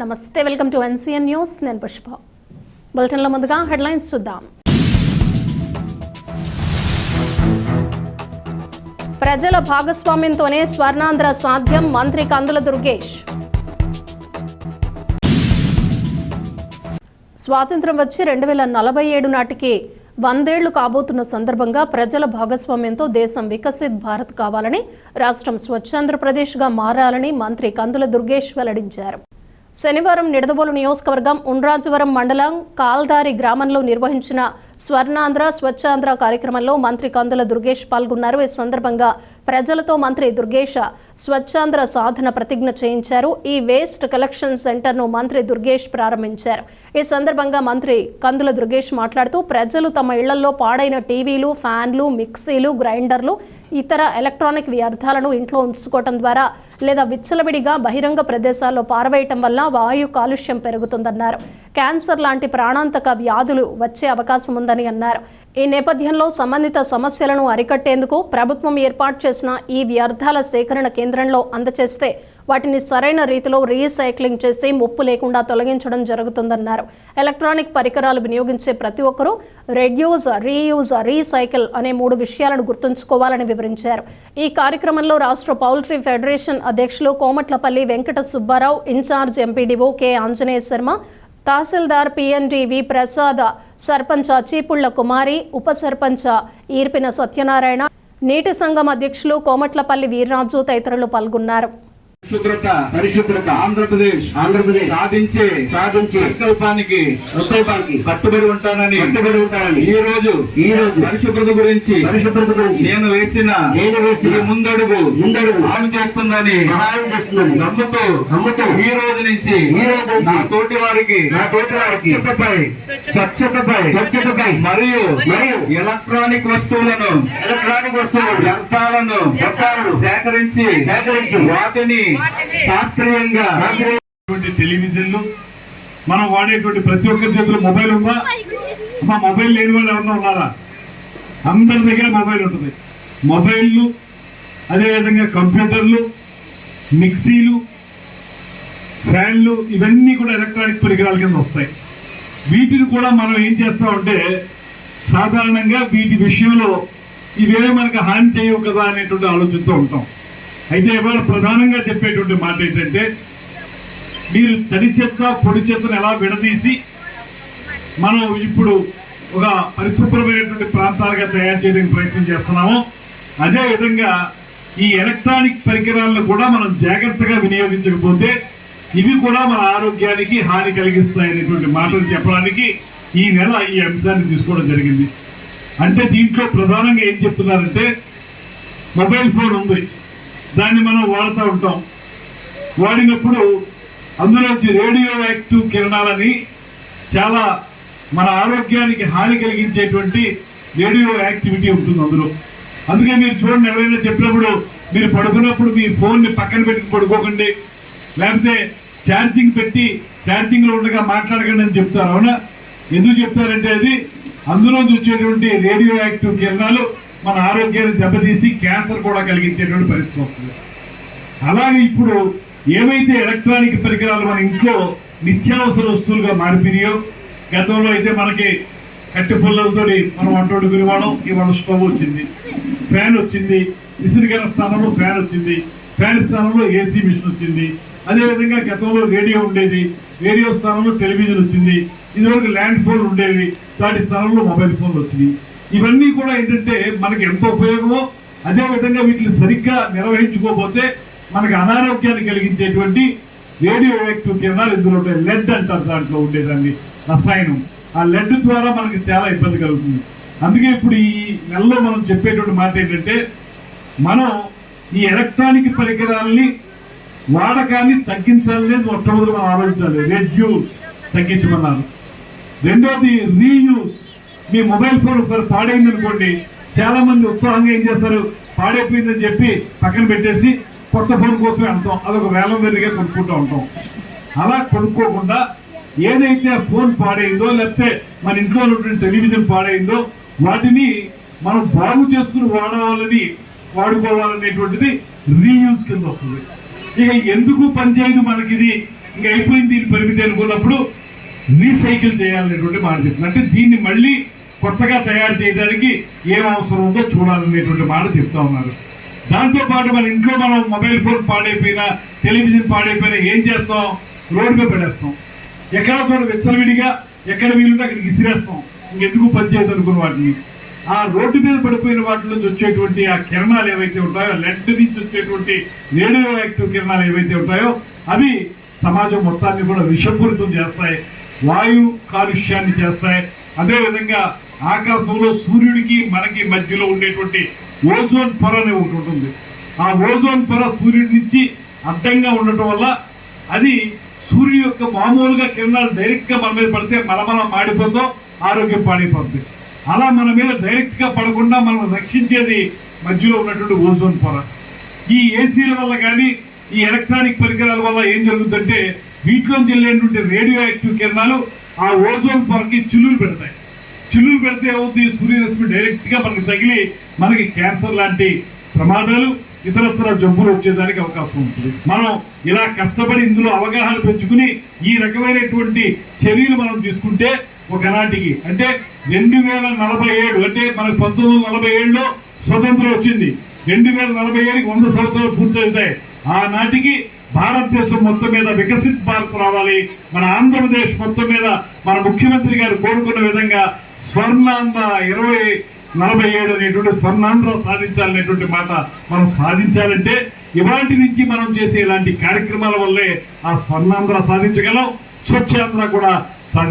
నమస్తే welcome to NCN news. నేను పుష్ప. బులెటిన్లో ముందుగా హెడ్లైన్స్ చూద్దాం. ప్రజల భాగస్వామ్యంతోనే స్వర్ణాంధ్ర సాధ్యం. మంత్రి కందుల దుర్గేష్. స్వాతంత్రం వచ్చి రెండు వేల నలభై ఏడు నాటికి వందేళ్ళు కాబోతున్న సందర్భంగా ప్రజల భాగస్వామ్యంతో దేశం వికసిత్ భారత్ కావాలని రాష్ట్రం స్వచ్ఛాంధ్రప్రదేశ్గా మారాలని మంత్రి కందుల దుర్గేష్ వెల్లడించారు. శనివారం నిడదబోలు నియోజకవర్గం ఉండ్రాజవరం మండలం కాల్దారి గ్రామంలో నిర్వహించిన స్వర్ణాంధ్ర స్వచ్ఛాంధ్ర కార్యక్రమంలో మంత్రి కందుల దుర్గేష్ పాల్గొన్నారు. ఈ సందర్భంగా ప్రజలతో మంత్రి దుర్గేష్ స్వచ్ఛాంధ్ర సాధన ప్రతిజ్ఞ చేయించారు. ఈ వేస్ట్ కలెక్షన్ సెంటర్ను మంత్రి దుర్గేష్ ప్రారంభించారు. ఈ సందర్భంగా మంత్రి కందుల దుర్గేష్ మాట్లాడుతూ ప్రజలు తమ ఇళ్ళలో పాడైన టీవీలు ఫ్యాన్లు మిక్సీలు గ్రైండర్లు ఇతర ఎలక్ట్రానిక్ వ్యర్థాలను ఇంట్లో ఉంచుకోవటం ద్వారా లేదా విచ్చలవిడిగా బహిరంగ ప్రదేశాల్లో పారవేయటం వల్ల వాయు కాలుష్యం పెరుగుతుందన్నారు. క్యాన్సర్ లాంటి ప్రాణాంతక వ్యాధులు వచ్చే అవకాశం ఉందని అన్నారు. ఈ నేపథ్యంలో సంబంధిత సమస్యలను అరికట్టేందుకు ప్రభుత్వం ఏర్పాటు చేసిన ఈ వ్యర్థాల సేకరణ కేంద్రంలో అందచేస్తే వాటిని సరైన రీతిలో రీసైక్లింగ్ చేసి ముప్పు లేకుండా తొలగించడం జరుగుతుందన్నారు. ఎలక్ట్రానిక్ పరికరాలు వినియోగించే ప్రతి ఒక్కరూ రెడ్యూస్ రీయూజ్ రీసైకిల్ అనే మూడు విషయాలను గుర్తుంచుకోవాలని వివరించారు. ఈ కార్యక్రమంలో రాష్ట్ర పౌల్ట్రీ ఫెడరేషన్ అధ్యక్షులు Komatlapalli Venkata Subbarao incharge MPDO K Anjaneya Sharma tahsildar PNDV Prasad sarpanch Cheepulla Kumari ఉప సర్పంచ ఈర్పిన సత్యనారాయణ నీటి సంఘం అధ్యక్షులు కోమట్లపల్లి వీర్రాజు తదితరులు పాల్గొన్నారు. పరిశుభ్రత పరిశుభ్రత. ఆంధ్రప్రదేశ్ ఆంధ్రప్రదేశ్ సాధించే సాధించే సంకల్పానికి సంకల్పానికి కట్టుబడి ఉంటానని కట్టుబడి ఉంటానని ఈ రోజు ఈ రోజు పరిశుభ్రత గురించి పరిశుభ్రత గురించి నేను వేసిన నేను వేసిన ముందడుగు ముందడుగు ఆమె చేస్తుందని సహాయం చేస్తుందని నమ్ముతూ నమ్ముతూ ఈ రోజు నుంచి ఈ రోజు నా తోటి వారికి నా తోటి వారికి స్వచ్ఛతపై స్వచ్ఛతపై స్వచ్ఛతపై మరియు మరియు ఎలక్ట్రానిక్ వస్తువులను ఎలక్ట్రానిక్ వస్తువులు వ్యర్థాలను వ్యర్థాలను సేకరించి సేకరించి వాటిని శాస్త్రీయంగా టెలివిజన్లు మనం వాడేటువంటి ప్రతి ఒక్కరి చేతిలో మొబైల్ ఉందా? మా మొబైల్ లేని వాళ్ళు ఎవరన్నా ఉన్నారా? అందరి దగ్గర మొబైల్ ఉంటుంది. మొబైల్లు అదేవిధంగా కంప్యూటర్లు మిక్సీలు ఫ్యాన్లు ఇవన్నీ కూడా ఎలక్ట్రానిక్ పరికరాల కింద వస్తాయి. వీటిని కూడా మనం ఏం చేస్తామంటే సాధారణంగా వీటి విషయంలో ఇవే మనకు హాని చేయవు కదా అనేటువంటి ఆలోచనతో ఉంటాం. అయితే ఎవరు ప్రధానంగా చెప్పేటువంటి మాట ఏంటంటే మీరు తడి చెత్త పొడి చెత్తను ఎలా విడదీసి మనం ఇప్పుడు ఒక పరిశుభ్రమైనటువంటి ప్రాంతాలుగా తయారు చేయడానికి ప్రయత్నం చేస్తున్నాము అదేవిధంగా ఈ ఎలక్ట్రానిక్ పరికరాలను కూడా మనం జాగ్రత్తగా వినియోగించకపోతే ఇవి కూడా మన ఆరోగ్యానికి హాని కలిగిస్తాయనేటువంటి మాటలు చెప్పడానికి ఈ నెల ఈ అంశాన్ని తీసుకోవడం జరిగింది. అంటే దీంట్లో ప్రధానంగా ఏం చెప్తున్నారంటే మొబైల్ ఫోన్ ఉంది. దాన్ని మనం వాడుతూ ఉంటాం. వాడినప్పుడు అందులోంచి రేడియో యాక్టివ్ కిరణాలని చాలా మన ఆరోగ్యానికి హాని కలిగించేటువంటి రేడియో యాక్టివిటీ ఉంటుంది అందులో. అందుకే మీరు చూడండి ఎవరైనా చెప్పినప్పుడు మీరు పడుకున్నప్పుడు మీ ఫోన్ని పక్కన పెట్టి పడుకోకండి. లేకపోతే ఛార్జింగ్ పెట్టి ఛార్జింగ్లో ఉండగా మాట్లాడకండి అని చెప్తారు అవునా? ఎందుకు చెప్తారంటే అది అందులో వచ్చేటువంటి రేడియో యాక్టివ్ కిరణాలు మన ఆరోగ్యాన్ని దెబ్బతీసి క్యాన్సర్ కూడా కలిగించేటువంటి పరిస్థితి వస్తుంది. అలాగే ఇప్పుడు ఏవైతే ఎలక్ట్రానిక్ పరికరాలు మన ఇంట్లో నిత్యావసర వస్తువులుగా మారిపోయాయో గతంలో అయితే మనకి కట్టె పుల్లలతో మనం వంట గురివాడం ఇవాళ స్టవ్ వచ్చింది ఫ్యాన్ వచ్చింది ఇసురుగల స్థానంలో ఫ్యాన్ వచ్చింది ఫ్యాన్ స్థానంలో ఏసీ మిషన్ వచ్చింది అదేవిధంగా గతంలో రేడియో ఉండేది రేడియో స్థానంలో టెలివిజన్ వచ్చింది ఇదివరకు ల్యాండ్ ఫోన్ ఉండేవి దాని స్థానంలో మొబైల్ ఫోన్లు వచ్చినాయి. ఇవన్నీ కూడా ఏంటంటే మనకి ఎంత ఉపయోగమో అదేవిధంగా వీటిని సరిగ్గా నిర్వహించుకోకపోతే మనకి అనారోగ్యాన్ని కలిగించేటువంటి రేడియో యాక్టివ్ కిరణాలు ఇందులో ఉంటాయి. లెడ్ అంటారు దాంట్లో ఉండేదాన్ని రసాయనం. ఆ లెడ్ ద్వారా మనకి చాలా ఇబ్బంది కలుగుతుంది. అందుకే ఇప్పుడు ఈ నెలలో మనం చెప్పేటువంటి మాట ఏంటంటే మనం ఈ ఎలక్ట్రానిక్ పరికరాలని వాడకాన్ని తగ్గించాలనే మొట్టమొదటి మనం ఆలోచించాలి. రెడ్యూస్ తగ్గించమన్నారు. రెండోది రీయూస్. మీ మొబైల్ ఫోన్ ఒకసారి పాడైంది అనుకోండి చాలా మంది ఉత్సాహంగా ఏం చేస్తారు? పాడైపోయిందని చెప్పి పక్కన పెట్టేసి కొత్త ఫోన్ కోసం వెళ్తాం అదొక వేలం వెరిగా కొనుక్కుంటూ ఉంటాం. అలా కొనుక్కోకుండా ఏదైతే ఫోన్ పాడైందో లేకపోతే మన ఇంట్లో ఉన్నటువంటి టెలివిజన్ పాడైందో వాటిని మనం బాగు చేసుకుని వాడాలని వాడుకోవాలనేటువంటిది రీయూజ్ కింద వస్తుంది. ఇక ఎందుకు పనిచేయదు మనకి ఇది? ఇంకా అయిపోయింది దీని పరిమితి అనుకున్నప్పుడు రీసైకిల్ చేయాలనేటువంటి మాట చెప్తుంది అంటే దీన్ని మళ్ళీ కొత్తగా తయారు చేయడానికి ఏం అవసరం ఉందో చూడాలనేటువంటి మాట చెప్తా ఉన్నారు. దాంతో పాటు మన ఇంట్లో మనం మొబైల్ ఫోన్ పాడైపోయినా టెలివిజన్ పాడైపోయినా ఏం చేస్తాం? రోడ్డు మీద పడేస్తాం. ఎక్కడ చోట విచ్చలవిడిగా ఎక్కడ వీలుంటే అక్కడికి ఇసిరేస్తాం. ఇంకెందుకు పనిచేయదు అనుకున్న వాటిని. ఆ రోడ్డు మీద పడిపోయిన వాటి నుంచి వచ్చేటువంటి ఆ కిరణాలు ఏవైతే ఉంటాయో లెడ్ నుంచి వచ్చేటువంటి రేడియో యాక్టివ్ కిరణాలు ఏవైతే ఉంటాయో అవి సమాజం మొత్తాన్ని కూడా విషపూరితం చేస్తాయి. వాయు కాలుష్యాన్ని చేస్తాయి. అదేవిధంగా ఆకాశంలో సూర్యుడికి మనకి మధ్యలో ఉండేటువంటి ఓజోన్ పొర అనే ఒకటి ఉంటుంది. ఆ ఓజోన్ పొర సూర్యుడి నుంచి అడ్డంగా ఉండటం వల్ల అది సూర్యుడు యొక్క మామూలుగా కిరణాలు డైరెక్ట్గా మన మీద పడితే మలమల మాడిపోతాం ఆరోగ్యం పాడైపోతుంది అలా మన మీద డైరెక్ట్గా పడకుండా మనం రక్షించేది మధ్యలో ఉన్నటువంటి ఓజోన్ పొర. ఈ ఏసీల వల్ల కానీ ఈ ఎలక్ట్రానిక్ పరికరాల వల్ల ఏం జరుగుతుందంటే వీటిలోంచి వెళ్ళేటువంటి రేడియో యాక్టివ్ కిరణాలు ఆ ఓజోన్ పొరకి చిలులు పెడతాయి. చిల్లులు పెడితే ఏమవుతుంది సూర్యరశ్మి డైరెక్ట్గా మనకి తగిలి మనకి క్యాన్సర్ లాంటి ప్రమాదాలు ఇతరత్ర జబ్బులు వచ్చేదానికి అవకాశం ఉంటుంది. మనం ఇలా కష్టపడి ఇందులో అవగాహన పెంచుకుని ఈ రకమైనటువంటి చర్యలు మనం తీసుకుంటే ఒకనాటికి అంటే రెండు వేల నలభై ఏడు అంటే మనకు పంతొమ్మిది వందల నలభై ఏడులో స్వతంత్రం వచ్చింది. రెండు వేల నలభై ఏడుకి వంద సంవత్సరాలు పూర్తవుతాయి ఆనాటికి భారతదేశం మొత్తం మీద వికసిత్ భారత్ రావాలి. మన ఆంధ్రప్రదేశ్ మొత్తం మీద మన ముఖ్యమంత్రి గారు కోరుకున్న విధంగా స్వర్ణాంధ్ర ఇరవై నలభై ఏడు అనేటువంటి స్వర్ణాంధ్ర సాధించాలనేటువంటి మాట మనం సాధించాలంటే ఇవాటి నుంచి మనం చేసే ఇలాంటి కార్యక్రమాల వల్లే ఆ స్వర్ణాంధ్ర సాధించగలం. స్వచ్ఛాంధ్ర కూడా సాధి